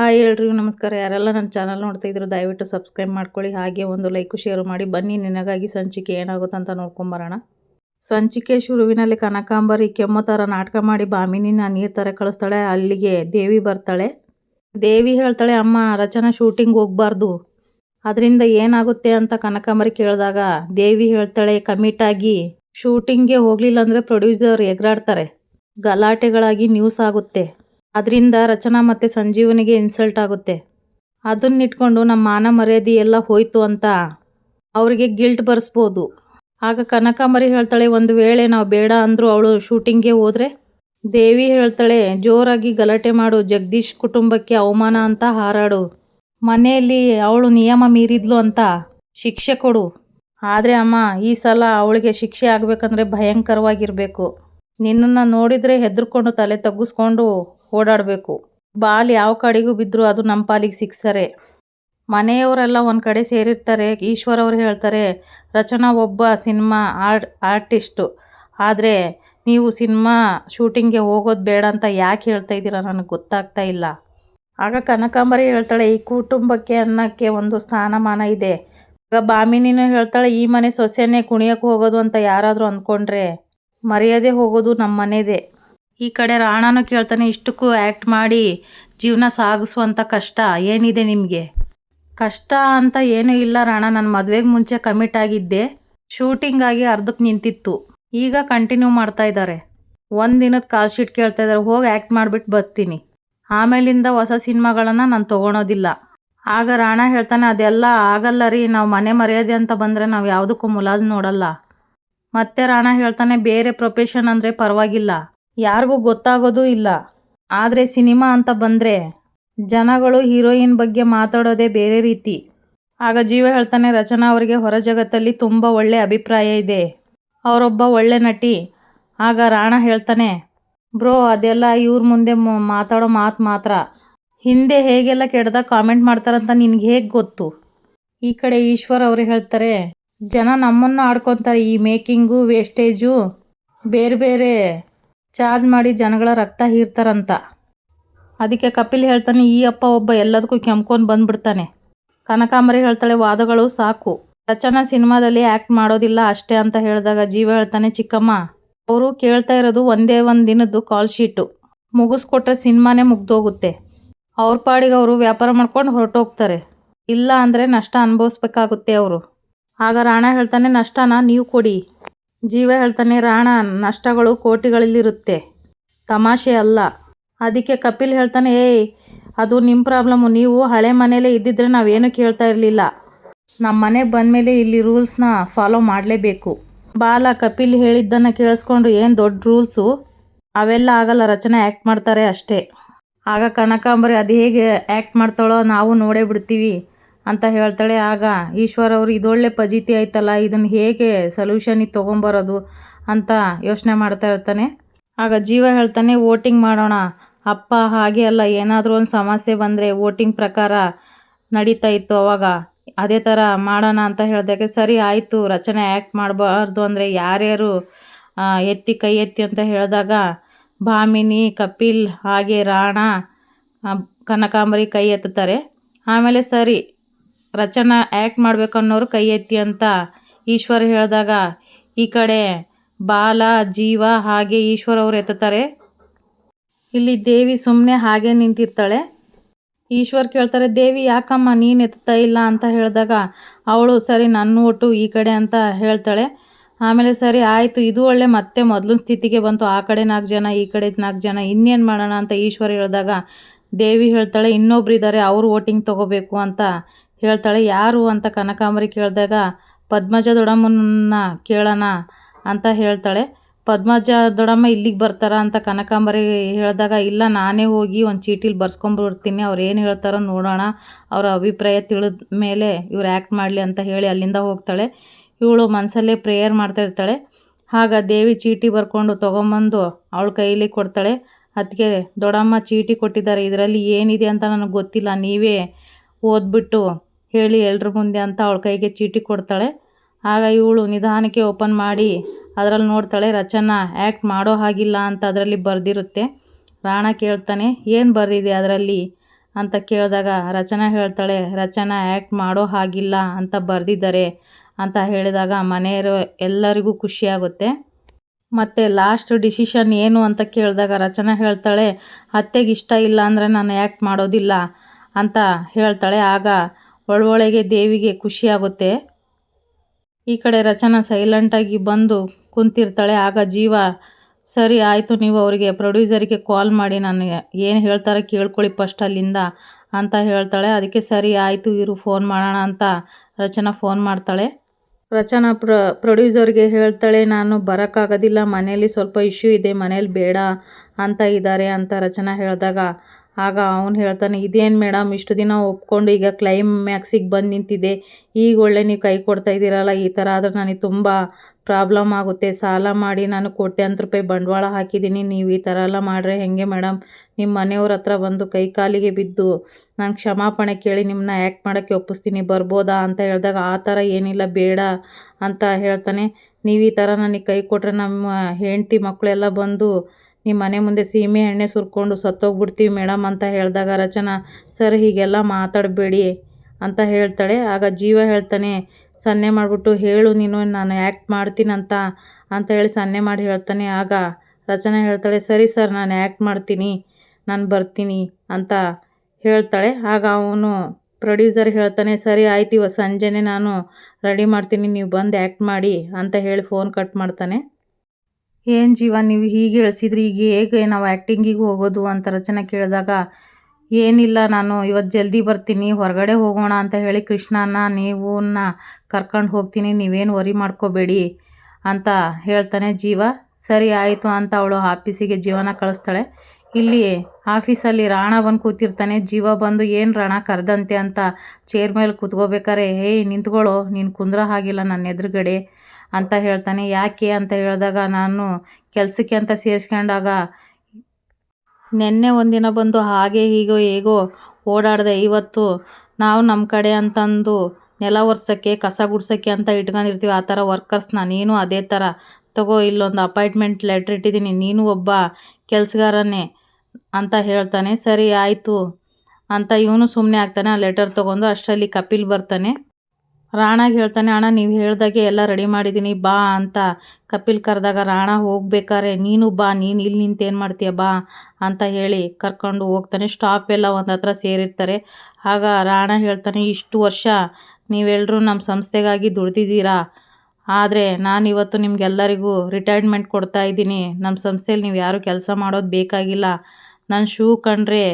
Hi ಎಲ್ರಿಗೂ ನಮಸ್ಕಾರ. ಯಾರೆಲ್ಲ ನನ್ನ ಚಾನಲ್ ನೋಡ್ತಾ ಇದ್ರು ದಯವಿಟ್ಟು ಸಬ್ಸ್ಕ್ರೈಬ್ ಮಾಡ್ಕೊಳ್ಳಿ. ಹಾಗೆ ಒಂದು ಲೈಕು, ಶೇರು ಮಾಡಿ. ಬನ್ನಿ, ನಿನಗಾಗಿ ಸಂಚಿಕೆ ಏನಾಗುತ್ತೆ ಅಂತ ನೋಡ್ಕೊಂಬರೋಣ. ಸಂಚಿಕೆ ಶುರುವಿನಲ್ಲಿ ಕನಕಾಂಬರಿ ಕೆಮ್ಮು ಥರ ನಾಟಕ ಮಾಡಿ ಬಾಮಿನಿನ ನೀರು ಥರ ಕಳಿಸ್ತಾಳೆ. ಅಲ್ಲಿಗೆ ದೇವಿ ಬರ್ತಾಳೆ. ದೇವಿ ಹೇಳ್ತಾಳೆ, ಅಮ್ಮ, ರಚನಾ ಶೂಟಿಂಗ್ ಹೋಗ್ಬಾರ್ದು. ಅದರಿಂದ ಏನಾಗುತ್ತೆ ಅಂತ ಕನಕಾಂಬರಿ ಕೇಳಿದಾಗ ದೇವಿ ಹೇಳ್ತಾಳೆ, ಕಮಿಟಾಗಿ ಶೂಟಿಂಗ್ಗೆ ಹೋಗಲಿಲ್ಲ ಅಂದರೆ ಪ್ರೊಡ್ಯೂಸರ್ ಎಗರಾಡ್ತಾರೆ. ಗಲಾಟೆಗಳಾಗಿ ನ್ಯೂಸ್ ಆಗುತ್ತೆ. ಅದರಿಂದ ರಚನಾ ಮತ್ತು ಸಂಜೀವನಿಗೆ ಇನ್ಸಲ್ಟ್ ಆಗುತ್ತೆ. ಅದನ್ನಿಟ್ಕೊಂಡು ನಮ್ಮ ಮಾನ ಮರ್ಯಾದೆ ಎಲ್ಲ ಹೋಯಿತು ಅಂತ ಅವರಿಗೆ ಗಿಲ್ಟ್ ಬರೆಸ್ಬೋದು. ಆಗ ಕನಕಾಂಬರಿ ಹೇಳ್ತಾಳೆ, ಒಂದು ವೇಳೆ ನಾವು ಬೇಡ ಅಂದರೂ ಅವಳು ಶೂಟಿಂಗ್ಗೆ ಹೋದರೆ? ದೇವಿ ಹೇಳ್ತಾಳೆ, ಜೋರಾಗಿ ಗಲಾಟೆ ಮಾಡು, ಜಗದೀಶ್ ಕುಟುಂಬಕ್ಕೆ ಅವಮಾನ ಅಂತ ಹಾರಾಡು. ಮನೆಯಲ್ಲಿ ಅವಳು ನಿಯಮ ಮೀರಿದ್ಲು ಅಂತ ಶಿಕ್ಷೆ ಕೊಡು. ಆದರೆ ಅಮ್ಮ, ಈ ಸಲ ಅವಳಿಗೆ ಶಿಕ್ಷೆ ಆಗಬೇಕಂದ್ರೆ ಭಯಂಕರವಾಗಿರಬೇಕು. ನಿನ್ನನ್ನು ನೋಡಿದರೆ ಹೆದರ್ಕೊಂಡು ತಲೆ ತಗ್ಗಿಸ್ಕೊಂಡು ಓಡಾಡಬೇಕು. ಬಾಲ್ ಯಾವ ಕಡೆಗೂ ಬಿದ್ದರೂ ಅದು ನಮ್ಮ ಪಾಲಿಗೆ ಸಿಕ್ಸರೆ. ಮನೆಯವರೆಲ್ಲ ಒಂದು ಕಡೆ ಸೇರಿರ್ತಾರೆ, ಈಶ್ವರ್ ಅವರು ಹೇಳ್ತಾರೆ, ರಚನಾ ಒಬ್ಬ ಸಿನಿಮಾ ಆರ್ಟ್ ಆರ್ಟಿಸ್ಟು. ಆದರೆ ನೀವು ಸಿನಿಮಾ ಶೂಟಿಂಗ್ಗೆ ಹೋಗೋದು ಬೇಡ ಅಂತ ಯಾಕೆ ಹೇಳ್ತಾ ಇದ್ದೀರಾ? ನನಗೆ ಗೊತ್ತಾಗ್ತಾ ಇಲ್ಲ. ಆಗ ಕನಕಾಂಬರಿ ಹೇಳ್ತಾಳೆ, ಈ ಕುಟುಂಬಕ್ಕೆ ಅನ್ನಕ್ಕೆ ಒಂದು ಸ್ಥಾನಮಾನ ಇದೆ. ಆಗ ಬಾಮಿನಿನೂ ಹೇಳ್ತಾಳೆ, ಈ ಮನೆ ಸೊಸೆನೇ ಕುಣಿಯೋಕ್ಕೆ ಹೋಗೋದು ಅಂತ ಯಾರಾದರೂ ಅಂದ್ಕೊಂಡ್ರೆ ಮರ್ಯಾದೆ ಹೋಗೋದು ನಮ್ಮ ಮನೆದೇ ಈ ಕಡೆ ರಾಣನೂ ಕೇಳ್ತಾನೆ, ಇಷ್ಟಕ್ಕೂ ಆ್ಯಕ್ಟ್ ಮಾಡಿ ಜೀವನ ಸಾಗಿಸುವಂಥ ಕಷ್ಟ ಏನಿದೆ ನಿಮಗೆ? ಕಷ್ಟ ಅಂತ ಏನೂ ಇಲ್ಲ ರಾಣ. ನನ್ನ ಮದುವೆಗೆ ಮುಂಚೆ ಕಮಿಟ್ ಆಗಿದ್ದೆ. ಶೂಟಿಂಗ್ ಆಗಿ ಅರ್ಧಕ್ಕೆ ನಿಂತಿತ್ತು. ಈಗ ಕಂಟಿನ್ಯೂ ಮಾಡ್ತಾ ಇದ್ದಾರೆ ಒಂದು ದಿನದ ಕಾಲ್ ಶೀಟ್ ಕೇಳ್ತಾ ಇದ್ದಾರೆ ಹೋಗಿ ಆ್ಯಕ್ಟ್ ಮಾಡಿಬಿಟ್ಟು ಬರ್ತೀನಿ. ಆಮೇಲಿಂದ ಹೊಸ ಸಿನಿಮಾಗಳನ್ನು ನಾನು ತೊಗೊಳೋದಿಲ್ಲ. ಆಗ ರಾಣ ಹೇಳ್ತಾನೆ, ಅದೆಲ್ಲ ಆಗಲ್ಲ ರೀ. ನಾವು ಮನೆ ಮರ್ಯಾದೆ ಅಂತ ಬಂದರೆ ನಾವು ಯಾವುದಕ್ಕೂ ಮುಲಾಜ್ ನೋಡಲ್ಲ. ಮತ್ತೆ ರಾಣ ಹೇಳ್ತಾನೆ, ಬೇರೆ ಪ್ರೊಫೆಷನ್ ಅಂದರೆ ಪರವಾಗಿಲ್ಲ. ಯಾರಿಗೂ ಗೊತ್ತಾಗೋದೂ ಇಲ್ಲ. ಆದರೆ ಸಿನಿಮಾ ಅಂತ ಬಂದರೆ ಜನಗಳು ಹೀರೋಯಿನ್ ಬಗ್ಗೆ ಮಾತಾಡೋದೇ ಬೇರೆ ರೀತಿ. ಆಗ ಜೀವ ಹೇಳ್ತಾನೆ, ರಚನಾ ಅವರಿಗೆ ಹೊರ ಜಗತ್ತಲ್ಲಿ ತುಂಬ ಒಳ್ಳೆ ಅಭಿಪ್ರಾಯ ಇದೆ. ಅವರೊಬ್ಬ ಒಳ್ಳೆ ನಟಿ. ಆಗ ರಾಣ ಹೇಳ್ತಾನೆ, ಬ್ರೋ, ಅದೆಲ್ಲ ಇವ್ರ ಮುಂದೆ ಮಾತಾಡೋ ಮಾತು ಮಾತ್ರ. ಹಿಂದೆ ಹೇಗೆಲ್ಲ ಕೆಡ್ದಾಗ ಕಾಮೆಂಟ್ ಮಾಡ್ತಾರಂತ ನಿನಗೆ ಹೇಗೆ ಗೊತ್ತು? ಈ ಕಡೆ ಈಶ್ವರ್ ಅವರು ಹೇಳ್ತಾರೆ, ಜನ ನಮ್ಮನ್ನು ಆಡ್ಕೊತಾರೆ, ಈ ಮೇಕಿಂಗು, ವೇಸ್ಟೇಜು ಬೇರೆ ಬೇರೆ ಚಾರ್ಜ್ ಮಾಡಿ ಜನಗಳ ರಕ್ತ ಹೀರ್ತಾರಂತ. ಅದಕ್ಕೆ ಕಪಿಲ್ ಹೇಳ್ತಾನೆ, ಈ ಅಪ್ಪ ಒಬ್ಬ ಎಲ್ಲದಕ್ಕೂ ಕೆಮ್ಕೊಂಡು ಬಂದ್ಬಿಡ್ತಾನೆ. ಕನಕಾಂಬರಿ ಹೇಳ್ತಾಳೆ, ವಾದಗಳು ಸಾಕು. ರಚನಾ ಸಿನಿಮಾದಲ್ಲಿ ಆ್ಯಕ್ಟ್ ಮಾಡೋದಿಲ್ಲ ಅಷ್ಟೇ ಅಂತ ಹೇಳಿದಾಗ ಜೀವ ಹೇಳ್ತಾನೆ, ಚಿಕ್ಕಮ್ಮ, ಅವರು ಕೇಳ್ತಾ ಇರೋದು ಒಂದೇ ಒಂದು ದಿನದ್ದು ಕಾಲ್ ಶೀಟು. ಮುಗಿಸ್ಕೊಟ್ರೆ ಸಿನಿಮಾನೇ ಮುಗ್ದೋಗುತ್ತೆ. ಅವ್ರ ಪಾಡಿಗೆ ಅವರು ವ್ಯಾಪಾರ ಮಾಡ್ಕೊಂಡು ಹೊರಟೋಗ್ತಾರೆ. ಇಲ್ಲ ಅಂದರೆ ನಷ್ಟ ಅನುಭವಿಸ್ಬೇಕಾಗುತ್ತೆ ಅವರು. ಆಗ ರಾಣ ಹೇಳ್ತಾನೆ, ನಷ್ಟನ, ನೀವು ಕೊಡಿ. ಜೀವ ಹೇಳ್ತಾನೆ, ರಾಣ, ನಷ್ಟಗಳು ಕೋಟಿಗಳಲ್ಲಿರುತ್ತೆ. ತಮಾಷೆ ಅಲ್ಲ. ಅದಕ್ಕೆ ಕಪಿಲ್ ಹೇಳ್ತಾನೆ, ಏಯ್, ಅದು ನಿಮ್ಮ ಪ್ರಾಬ್ಲಮ್ಮು ನೀವು ಹಳೆ ಮನೇಲೇ ಇದ್ದಿದ್ರೆ ನಾವೇನು ಕೇಳ್ತಾ ಇರಲಿಲ್ಲ. ನಮ್ಮ ಮನೆಗೆ ಬಂದಮೇಲೆ ಇಲ್ಲಿ ರೂಲ್ಸ್ನ ಫಾಲೋ ಮಾಡಲೇಬೇಕು. ಬಾಲ ಕಪಿಲ್ ಹೇಳಿದ್ದನ್ನು ಕೇಳಿಸ್ಕೊಂಡು ಏನು ದೊಡ್ಡ ರೂಲ್ಸು? ಅವೆಲ್ಲ ಆಗಲ್ಲ, ರಚನೆ ಆ್ಯಕ್ಟ್ ಮಾಡ್ತಾರೆ ಅಷ್ಟೇ. ಆಗ ಕನಕಾಂಬರಿ ಅದು ಹೇಗೆ ಆ್ಯಕ್ಟ್ ಮಾಡ್ತಾಳೋ ನಾವು ನೋಡೇ ಬಿಡ್ತೀವಿ. ಅಂತ ಹೇಳ್ತಾಳೆ. ಆಗ ಈಶ್ವರ್ ಅವರು, ಇದೊಳ್ಳೆ ಪಜಿತಿ ಆಯ್ತಲ್ಲ ಇದನ್ನು ಹೇಗೆ ಸೊಲ್ಯೂಷನಿಗೆ ತೊಗೊಂಬರೋದು? ಅಂತ ಯೋಚನೆ ಮಾಡ್ತಾ ಇರ್ತಾನೆ. ಆಗ ಜೀವ ಹೇಳ್ತಾನೆ ವೋಟಿಂಗ್ ಮಾಡೋಣ. ಅಪ್ಪ, ಹಾಗೆ ಅಲ್ಲ, ಏನಾದರೂ ಒಂದು ಸಮಸ್ಯೆ ಬಂದರೆ ವೋಟಿಂಗ್ ಪ್ರಕಾರ ನಡೀತಾ ಇತ್ತು ಅವಾಗ. ಅದೇ ಥರ ಮಾಡೋಣ ಅಂತ ಹೇಳಿದಾಗ ಸರಿ, ಆಯಿತು, ರಚನೆ ಆ್ಯಕ್ಟ್ ಮಾಡಬಾರ್ದು ಅಂದರೆ ಯಾರ್ಯಾರು ಎತ್ತಿ ಕೈ ಎತ್ತಿ ಅಂತ ಹೇಳಿದಾಗ, ಭಾಮಿನಿ, ಕಪಿಲ್, ಹಾಗೆ ರಾಣಾ ಕನಕಾಂಬರಿ ಕೈ ಎತ್ತುತ್ತಾರೆ. ಆಮೇಲೆ ಸರಿ ರಚನಾ ಆ್ಯಕ್ಟ್ ಮಾಡಬೇಕು ಅನ್ನೋರು ಕೈ ಎತ್ತಿ ಅಂತ ಈಶ್ವರ್ ಹೇಳಿದಾಗ, ಈ ಕಡೆ ಬಾಲ, ಜೀವ ಹಾಗೆ ಈಶ್ವರ್ ಅವರು ಎತ್ತುತ್ತಾರೆ. ಇಲ್ಲಿ ದೇವಿ ಸುಮ್ಮನೆ ಹಾಗೆ ನಿಂತಿರ್ತಾಳೆ. ಈಶ್ವರ್ ಕೇಳ್ತಾರೆ, ದೇವಿ ಯಾಕಮ್ಮ ನೀನು ಎತ್ತಾ ಇಲ್ಲ ಅಂತ ಹೇಳಿದಾಗ, ಅವಳು ಸರಿ ನನ್ನ ಒಟ್ಟು ಈ ಕಡೆ ಅಂತ ಹೇಳ್ತಾಳೆ. ಆಮೇಲೆ ಸರಿ ಆಯಿತು, ಇದು ಒಳ್ಳೆ ಮತ್ತೆ ಮೊದಲು ಸ್ಥಿತಿಗೆ ಬಂತು. ಆ ಕಡೆ ನಾಲ್ಕು ಜನ, ಈ ಕಡೆ ನಾಲ್ಕು ಜನ, ಇನ್ನೇನು ಮಾಡೋಣ? ಅಂತ ಈಶ್ವರ್ ಹೇಳಿದಾಗ, ದೇವಿ ಹೇಳ್ತಾಳೆ ಇನ್ನೊಬ್ರು ಇದ್ದಾರೆ ಅವರು ವೋಟಿಂಗ್ ತೊಗೋಬೇಕು ಅಂತ ಹೇಳ್ತಾಳೆ, ಯಾರು ಅಂತ ಕನಕಾಂಬರಿ ಕೇಳಿದಾಗ ಪದ್ಮಜ ದೊಡ್ಡಮ್ಮನ ಕೇಳೋಣ ಅಂತ ಹೇಳ್ತಾಳೆ. ಪದ್ಮಜ ದೊಡಮ್ಮ ಇಲ್ಲಿಗೆ ಬರ್ತಾರ ಅಂತ ಕನಕಾಂಬರಿ ಹೇಳಿದಾಗ, ಇಲ್ಲ, ನಾನೇ ಹೋಗಿ ಒಂದು ಚೀಟಿಲಿ ಬರ್ಸ್ಕೊಂಬರ್ತೀನಿ ಅವ್ರು ಏನು ಹೇಳ್ತಾರೋ ನೋಡೋಣ. ಅವರ ಅಭಿಪ್ರಾಯ ತಿಳಿದ ಮೇಲೆ ಇವ್ರು ಆ್ಯಕ್ಟ್ ಮಾಡಲಿ ಅಂತ ಹೇಳಿ ಅಲ್ಲಿಂದ ಹೋಗ್ತಾಳೆ. ಇವಳು ಮನಸಲ್ಲೇ ಪ್ರೇಯರ್ ಮಾಡ್ತಾ ಇರ್ತಾಳೆ. ಆಗ ದೇವಿ ಚೀಟಿ ಬರ್ಕೊಂಡು ತೊಗೊಂಬಂದು ಅವಳ ಕೈಲಿ ಕೊಡ್ತಾಳೆ. ಅದಕ್ಕೆ ದೊಡ್ಡಮ್ಮ ಚೀಟಿ ಕೊಟ್ಟಿದ್ದಾರೆ. ಇದರಲ್ಲಿ ಏನಿದೆ ಅಂತ ನನಗೆ ಗೊತ್ತಿಲ್ಲ. ನೀವೇ ಓದ್ಬಿಟ್ಟು ಹೇಳಿ ಎಲ್ಲರ ಮುಂದೆ ಅಂತ ಅವಳ ಕೈಗೆ ಚೀಟಿ ಕೊಡ್ತಾಳೆ. ಆಗ ಇವಳು ನಿಧಾನಕ್ಕೆ ಓಪನ್ ಮಾಡಿ ಅದರಲ್ಲಿ ನೋಡ್ತಾಳೆ, ರಚನಾ ಆ್ಯಕ್ಟ್ ಮಾಡೋ ಹಾಗಿಲ್ಲ ಅಂತ ಅದರಲ್ಲಿ ಬರೆದಿರುತ್ತೆ. ರಾಣ ಕೇಳ್ತಾನೆ, ಏನು ಬರೆದಿದೆ ಅದರಲ್ಲಿ? ಅಂತ ಕೇಳಿದಾಗ ರಚನಾ ಹೇಳ್ತಾಳೆ, ರಚನಾ ಆ್ಯಕ್ಟ್ ಮಾಡೋ ಹಾಗಿಲ್ಲ ಅಂತ ಬರೆದಿದ್ದಾರೆ ಅಂತ ಹೇಳಿದಾಗ ಮನೆಯವರು ಎಲ್ಲರಿಗೂ ಖುಷಿಯಾಗುತ್ತೆ. ಮತ್ತು ಲಾಸ್ಟ್ ಡಿಸಿಷನ್ ಏನು ಅಂತ ಕೇಳಿದಾಗ ರಚನಾ ಹೇಳ್ತಾಳೆ, ಅತ್ತೆಗೆ ಇಷ್ಟ ಇಲ್ಲ ಅಂದರೆ ನಾನು ಆ್ಯಕ್ಟ್ ಮಾಡೋದಿಲ್ಲ ಅಂತ ಹೇಳ್ತಾಳೆ. ಆಗ ಒಳೊಳಗೆ ದೇವಿಗೆ ಖುಷಿಯಾಗುತ್ತೆ. ಈ ಕಡೆ ರಚನಾ ಸೈಲೆಂಟಾಗಿ ಬಂದು ಕುಂತಿರ್ತಾಳೆ. ಆಗ ಜೀವ, ಸರಿ, ಆಯಿತು, ನೀವು ಅವರಿಗೆ ಪ್ರೊಡ್ಯೂಸರಿಗೆ ಕಾಲ್ ಮಾಡಿ, ನಾನು ಏನು ಹೇಳ್ತಾರೆ ಕೇಳ್ಕೊಳ್ಳಿ ಫಸ್ಟ್ ಅಲ್ಲಿಂದ ಅಂತ ಹೇಳ್ತಾಳೆ. ಅದಕ್ಕೆ, ಸರಿ, ಆಯಿತು, ಇರು ಫೋನ್ ಮಾಡೋಣ ಅಂತ ರಚನಾ ಫೋನ್ ಮಾಡ್ತಾಳೆ. ರಚನಾ ಪ್ರ ಪ್ರೊಡ್ಯೂಸರ್ಗೆ ಹೇಳ್ತಾಳೆ, ನಾನು ಬರೋಕ್ಕಾಗೋದಿಲ್ಲ ಮನೇಲಿ ಸ್ವಲ್ಪ ಇಶ್ಯೂ ಇದೆ ಮನೇಲಿ ಬೇಡ ಅಂತ ಇದ್ದಾರೆ ಅಂತ ರಚನಾ ಹೇಳಿದಾಗ ಆಗ ಅವನು ಹೇಳ್ತಾನೆ, ಇದೇನು ಮೇಡಮ್ ಇಷ್ಟು ದಿನ ಒಪ್ಕೊಂಡು ಈಗ ಕ್ಲೈಮ್ಯಾಕ್ಸಿಗೆ ಬಂದು ನಿಂತಿದೆ ಈಗ ಒಳ್ಳೆ ನೀವು ಕೈ ಕೊಡ್ತಾ ಇದ್ದೀರಲ್ಲ, ಈ ಥರ ಆದರೆ ನನಗೆ ತುಂಬ ಪ್ರಾಬ್ಲಮ್ ಆಗುತ್ತೆ. ಸಾಲ ಮಾಡಿ ನಾನು ಕೋಟ್ಯಾಂತರ ರೂಪಾಯಿ ಬಂಡವಾಳ ಹಾಕಿದ್ದೀನಿ. ನೀವು ಈ ಥರ ಎಲ್ಲ ಮಾಡ್ರೆ ಹೇಗೆ ಮೇಡಮ್ ನಿಮ್ಮ ಮನೆಯವ್ರ ಹತ್ರ ಬಂದು ಕೈ ಕಾಲಿಗೆ ಬಿದ್ದು ನಾನು ಕ್ಷಮಾಪಣೆ ಕೇಳಿ ನಿಮ್ಮನ್ನ ಆ್ಯಕ್ಟ್ ಮಾಡೋಕ್ಕೆ ಒಪ್ಪಿಸ್ತೀನಿ. ಬರ್ಬೋದಾ? ಅಂತ ಹೇಳಿದಾಗ, ಆ ಥರ ಏನಿಲ್ಲ, ಬೇಡ ಅಂತ ಹೇಳ್ತಾನೆ. ನೀವು ಈ ಥರ ನನಗೆ ಕೈ ಕೊಟ್ಟರೆ ನಮ್ಮ ಹೆಂಡತಿ ಮಕ್ಕಳೆಲ್ಲ ಬಂದು ನಿಮ್ಮ ಮನೆ ಮುಂದೆ ಸೀಮೆ ಎಣ್ಣೆ ಸುರ್ಕೊಂಡು ಸತ್ತೋಗ್ಬಿಡ್ತೀವಿ ಮೇಡಮ್ ಅಂತ ಹೇಳಿದಾಗ ರಚನಾ, ಸರ್, ಹೀಗೆಲ್ಲ ಮಾತಾಡಬೇಡಿ ಅಂತ ಹೇಳ್ತಾಳೆ. ಆಗ ಜೀವ ಹೇಳ್ತಾನೆ, ಸನ್ನೆ ಮಾಡಿಬಿಟ್ಟು ಹೇಳು ನೀನು, ನಾನು ಆ್ಯಕ್ಟ್ ಮಾಡ್ತೀನಂತ ಅಂತ ಹೇಳಿ ಸನ್ನೆ ಮಾಡಿ ಹೇಳ್ತಾನೆ. ಆಗ ರಚನಾ ಹೇಳ್ತಾಳೆ, ಸರಿ ಸರ್, ನಾನು ಆ್ಯಕ್ಟ್ ಮಾಡ್ತೀನಿ, ನಾನು ಬರ್ತೀನಿ ಅಂತ ಹೇಳ್ತಾಳೆ. ಆಗ ಅವನು ಪ್ರೊಡ್ಯೂಸರ್ ಹೇಳ್ತಾನೆ, ಸರಿ, ಆಯ್ತು, ಇವತ್ತು ಸಂಜೆನೇ ನಾನು ರೆಡಿ ಮಾಡ್ತೀನಿ, ನೀವು ಬಂದು ಆ್ಯಕ್ಟ್ ಮಾಡಿ ಅಂತ ಹೇಳಿ ಫೋನ್ ಕಟ್ ಮಾಡ್ತಾನೆ. ಏನು ಜೀವ ನೀವು ಹೀಗೆ ಇಳಿಸಿದ್ರಿ ಈಗ ಹೇಗೆ ನಾವು ಆ್ಯಕ್ಟಿಂಗಿಗೆ ಹೋಗೋದು ಅಂತ ರಚನೆ ಕೇಳಿದಾಗ, ಏನಿಲ್ಲ ನಾನು ಇವತ್ತು ಜಲ್ದಿ ಬರ್ತೀನಿ, ಹೊರಗಡೆ ಹೋಗೋಣ ಅಂತ ಹೇಳಿ ಕೃಷ್ಣನ, ನೀವನ್ನ ಕರ್ಕೊಂಡು ಹೋಗ್ತೀನಿ, ನೀವೇನು ವರಿ ಮಾಡ್ಕೋಬೇಡಿ ಅಂತ ಹೇಳ್ತಾನೆ ಜೀವ. ಸರಿ ಆಯಿತು ಅಂತ ಅವಳು ಆಫೀಸಿಗೆ ಜೀವನ ಕಳಿಸ್ತಾಳೆ. ಇಲ್ಲಿ ಆಫೀಸಲ್ಲಿ ರಾಣ ಬಂದು ಕೂತಿರ್ತಾನೆ. ಜೀವ ಬಂದು ಏನು ರಾಣ ಕರೆದಂತೆ ಅಂತ ಚೇರ್ ಮೇಲೆ ಕೂತ್ಕೋಬೇಕಾರೆ, ಏಯ್, ನಿಂತ್ಕೊಳ್ಳೋ, ನೀನು ಕುಂದ್ರ ಹಾಗಿಲ್ಲ ನನ್ನ ಎದುರುಗಡೆ ಅಂತ ಹೇಳ್ತಾನೆ. ಯಾಕೆ ಅಂತ ಹೇಳಿದಾಗ, ನಾನು ಕೆಲಸಕ್ಕೆ ಅಂತ ಸೇರಿಸ್ಕೊಂಡಾಗ, ನೆನ್ನೆ ಒಂದಿನ ಬಂದು ಹಾಗೆ ಹೀಗೋ ಹೇಗೋ ಓಡಾಡಿದೆ, ಇವತ್ತು ನಾವು ನಮ್ಮ ಕಡೆ ಅಂತಂದು ನೆಲ ಒರ್ಸೋಕ್ಕೆ, ಕಸ ಗುಡ್ಸೋಕ್ಕೆ ಅಂತ ಇಟ್ಕೊಂಡಿರ್ತೀವಿ. ಆ ಥರ ವರ್ಕರ್ಸ್ನ ನೀನು ಅದೇ ಥರ ತಗೋ, ಇಲ್ಲೊಂದು ಅಪಾಯಿಂಟ್ಮೆಂಟ್ ಲೆಟ್ರ್ ಇಟ್ಟಿದ್ದೀನಿ. ನೀನು ಒಬ್ಬ ಕೆಲಸಗಾರನೇ. ಅಂತ ಹೇಳ್ತಾನೆ, ಸರಿ, ಆಯಿತು ಅಂತ ಇವನು ಸುಮ್ಮನೆ ಆಗ್ತಾನೆ, ಆ ಲೆಟರ್ ತೊಗೊಂಡು ಅಷ್ಟರಲ್ಲಿ ಕಪಿಲ್ ಬರ್ತಾನೆ. ರಾಣಾಗೆ ಹೇಳ್ತಾನೆ, ಅಣ್ಣ, ನೀವು ಹೇಳ್ದಾಗೆ ಎಲ್ಲ ರೆಡಿ ಮಾಡಿದ್ದೀನಿ ಬಾ ಅಂತ. ಕಪಿಲ್ ಕರೆದಾಗ, ರಾಣ, ಹೋಗ್ಬೇಕಾರೆ, ನೀನು ಬಾ, ನೀನು ಇಲ್ಲಿ ನಿಂತೇನು ಮಾಡ್ತೀಯ, ಬಾ ಅಂತ ಹೇಳಿ ಕರ್ಕೊಂಡು ಹೋಗ್ತಾನೆ. ಸ್ಟಾಪ್ ಎಲ್ಲ ಒಂದು ಹತ್ರ ಸೇರಿರ್ತಾರೆ. ಆಗ ರಾಣ ಹೇಳ್ತಾನೆ, ಇಷ್ಟು ವರ್ಷ ನೀವೆಲ್ಲರೂ ನಮ್ಮ ಸಂಸ್ಥೆಗಾಗಿ ದುಡ್ದಿದ್ದೀರಾ? ಆದರೆ ನಾನು ಇವತ್ತು ನಿಮಗೆಲ್ಲರಿಗೂ ರಿಟೈರ್ಮೆಂಟ್ ಕೊಡ್ತಾ ಇದ್ದೀನಿ. ನಮ್ಮ ಸಂಸ್ಥೆಯಲ್ಲಿ ನೀವು ಯಾರೂ ಕೆಲಸ ಮಾಡೋದು ಬೇಕಾಗಿಲ್ಲ. ನನ್ನ ಶೂ ಕಂಡ್ರೆ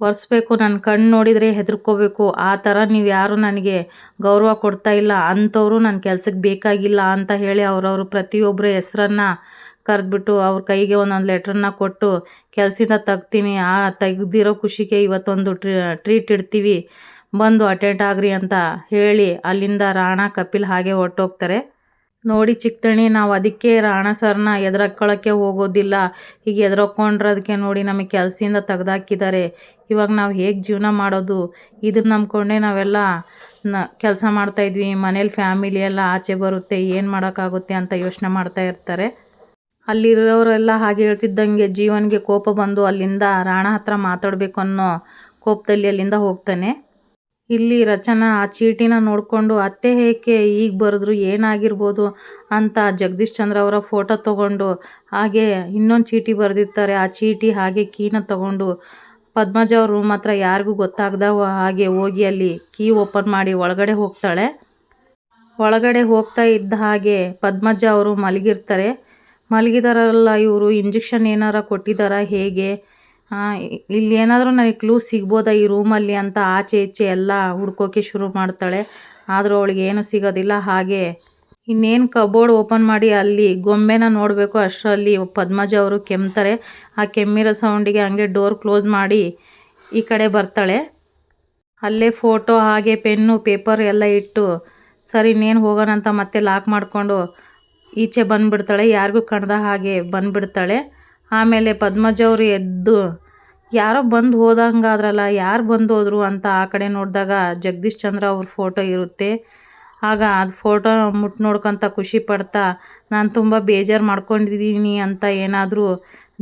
ಒರೆಸ್ಬೇಕು ನನ್ನ ಕಣ್ಣು ನೋಡಿದರೆ ಹೆದರ್ಕೋಬೇಕು. ಆ ಥರ ನೀವು ಯಾರೂ ನನಗೆ ಗೌರವ ಕೊಡ್ತಾ ಇಲ್ಲ. ಅಂಥವರು ನನ್ನ ಕೆಲಸಕ್ಕೆ ಬೇಕಾಗಿಲ್ಲ ಅಂತ ಹೇಳಿ ಅವರವರು ಪ್ರತಿಯೊಬ್ಬರ ಹೆಸರನ್ನು ಕರೆದ್ಬಿಟ್ಟು ಅವ್ರ ಕೈಗೆ ಒಂದೊಂದು ಲೆಟ್ರನ್ನ ಕೊಟ್ಟು ಕೆಲಸದಿಂದ ತೆಗ್ತೀನಿ. ಆ ತೆಗ್ದಿರೋ ಖುಷಿಗೆ ಇವತ್ತೊಂದು ಟ್ರೀಟ್ ಇಡ್ತೀವಿ. ಬಂದು ಅಟೆಂಡ್ ಆಗ್ರಿ ಅಂತ ಹೇಳಿ ಅಲ್ಲಿಂದ ರಾಣಾ ಕಪಿಲ್ ಹಾಗೆ ಹೊರಟೋಗ್ತಾರೆ. ನೋಡಿ ಚಿಕ್ಕದಣಿ ನಾವು ಅದಕ್ಕೆ ರಾಣ ಸರ್ನ ಎದುರಕ್ಕೊಳಕ್ಕೆ ಹೋಗೋದಿಲ್ಲ. ಈಗ ಎದುರಾಕೊಂಡ್ರದಕ್ಕೆ ನೋಡಿ ನಮಗೆ ಕೆಲಸದಿಂದ ತೆಗ್ದಾಕಿದ್ದಾರೆ ಇವಾಗ ನಾವು ಹೇಗೆ ಜೀವನ ಮಾಡೋದು? ಇದನ್ನ ನಂಬ್ಕೊಂಡೆ ನಾವೆಲ್ಲ ನ ಕೆಲಸ ಮಾಡ್ತಾಯಿದ್ವಿ ಮನೇಲಿ ಫ್ಯಾಮಿಲಿ ಎಲ್ಲ ಆಚೆ ಬರುತ್ತೆ. ಏನು ಮಾಡೋಕ್ಕಾಗುತ್ತೆ ಅಂತ ಯೋಚನೆ ಮಾಡ್ತಾ ಇರ್ತಾರೆ. ಅಲ್ಲಿರೋರೆಲ್ಲ ಹಾಗೆ ಹೇಳ್ತಿದ್ದಂಗೆ ಜೀವನಿಗೆ ಕೋಪ ಬಂದು ಅಲ್ಲಿಂದ ರಾಣ ಹತ್ರ ಮಾತಾಡಬೇಕು ಅನ್ನೋ ಕೋಪದಲ್ಲಿ ಅಲ್ಲಿಂದ ಹೋಗ್ತಾನೆ. ಇಲ್ಲಿ ರಚನಾ, ಆ ಚೀಟಿನ ನೋಡಿಕೊಂಡು ಅತ್ತೆ ಏಕೆ ಈಗ ಬರೆದ್ರು ಏನಾಗಿರ್ಬೋದು ಅಂತ ಜಗದೀಶ್ ಚಂದ್ರ ಅವರ ಫೋಟೋ ತಗೊಂಡು, ಹಾಗೆ ಇನ್ನೊಂದು ಚೀಟಿ ಬರೆದಿರ್ತಾರೆ, ಆ ಚೀಟಿ ಹಾಗೆ ಕೀನ ತಗೊಂಡು. ಪದ್ಮಜ ಅವ್ರ ರೂಮ್ ಹತ್ರ ಯಾರಿಗೂ ಗೊತ್ತಾಗ್ದ ಹಾಗೆ ಹೋಗಿ ಅಲ್ಲಿ ಕೀ ಓಪನ್ ಮಾಡಿ ಒಳಗಡೆ ಹೋಗ್ತಾಳೆ. ಒಳಗಡೆ ಹೋಗ್ತಾ ಇದ್ದ ಹಾಗೆ ಪದ್ಮಜ ಅವರು ಮಲಗಿರ್ತಾರೆ. ಮಲಗಿದಾರಲ್ಲ ಇವರು, ಇಂಜೆಕ್ಷನ್ ಏನಾರ ಕೊಟ್ಟಿದ್ದಾರಾ ಹೇಗೆ? ಇಲ್ಲಿ ಏನಾದರೂ ನನಗೆ ಕ್ಲೂ ಸಿಗ್ಬೋದಾ ಈ ರೂಮಲ್ಲಿ ಅಂತ ಆಚೆ ಈಚೆ ಎಲ್ಲ ಹುಡ್ಕೋಕೆ ಶುರು ಮಾಡ್ತಾಳೆ. ಆದರೂ ಅವಳಿಗೆ ಏನು ಸಿಗೋದಿಲ್ಲ, ಹಾಗೆ ಇನ್ನೇನು ಕಬೋರ್ಡ್ ಓಪನ್ ಮಾಡಿ ಅಲ್ಲಿ ಗೊಂಬೆನ ನೋಡಬೇಕು. ಅಷ್ಟರಲ್ಲಿ ಪದ್ಮಜ ಅವರು ಕೆಮ್ತಾರೆ. ಆ ಕೆಮ್ಮಿರೋ ಸೌಂಡಿಗೆ ಹಂಗೆ ಡೋರ್ ಕ್ಲೋಸ್ ಮಾಡಿ ಈ ಕಡೆ ಬರ್ತಾಳೆ. ಅಲ್ಲೇ ಫೋಟೋ ಹಾಗೆ ಪೆನ್ನು ಪೇಪರ್ ಎಲ್ಲ ಇಟ್ಟು, ಸರಿ, ಇನ್ನೇನು ಹೋಗೋಣ ಅಂತ ಮತ್ತೆ ಲಾಕ್ ಮಾಡಿಕೊಂಡು ಈಚೆ ಬಂದುಬಿಡ್ತಾಳೆ. ಯಾರಿಗೂ ಕಣ್ದ ಹಾಗೆ ಬಂದುಬಿಡ್ತಾಳೆ. ಆಮೇಲೆ ಪದ್ಮಜ ಅವರು ಎದ್ದು, ಯಾರೋ ಬಂದು ಹೋದಂಗಾದ್ರಲ್ಲ ಯಾರು ಬಂದು ಹೋದರು? ಅಂತ ಆ ಕಡೆ ನೋಡಿದಾಗ ಜಗದೀಶ್ ಚಂದ್ರ ಅವ್ರ ಫೋಟೋ ಇರುತ್ತೆ. ಆಗ ಅದು ಫೋಟೋ ಮುಟ್ಟು ನೋಡ್ಕೊತ ಖುಷಿ ಪಡ್ತಾ, ನಾನು ತುಂಬ ಬೇಜಾರು ಮಾಡ್ಕೊಂಡಿದ್ದೀನಿ ಅಂತ ಏನಾದರೂ,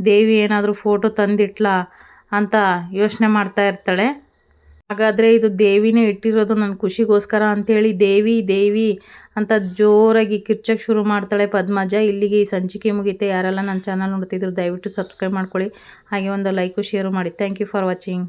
ದೇವಿ ಏನಾದರೂ ಫೋಟೋ ತಂದಿಟ್ಲಾ? ಅಂತ ಯೋಚನೆ ಮಾಡ್ತಾ ಇರ್ತಾಳೆ. ಹಾಗಾದರೆ ಇದು ದೇವಿನೇ ಇಟ್ಟಿರೋದು ನನ್ನ ಖುಷಿಗೋಸ್ಕರ ಅಂಥೇಳಿ ದೇವಿ ದೇವಿ ಅಂತ ಜೋರಾಗಿ ಕಿರ್ಚಕ್ಕೆ ಶುರು ಮಾಡ್ತಾಳೆ ಪದ್ಮಜ. ಇಲ್ಲಿಗೆ ಈ ಸಂಚಿಕೆ ಮುಗಿತೆ ಯಾರೆಲ್ಲ ನನ್ನ ಚಾನಲ್ ನೋಡ್ತಿದ್ರು ದಯವಿಟ್ಟು ಸಬ್ಸ್ಕ್ರೈಬ್ ಮಾಡ್ಕೊಳ್ಳಿ. ಹಾಗೆ ಒಂದು ಲೈಕು ಶೇರು ಮಾಡಿ. Thank you for watching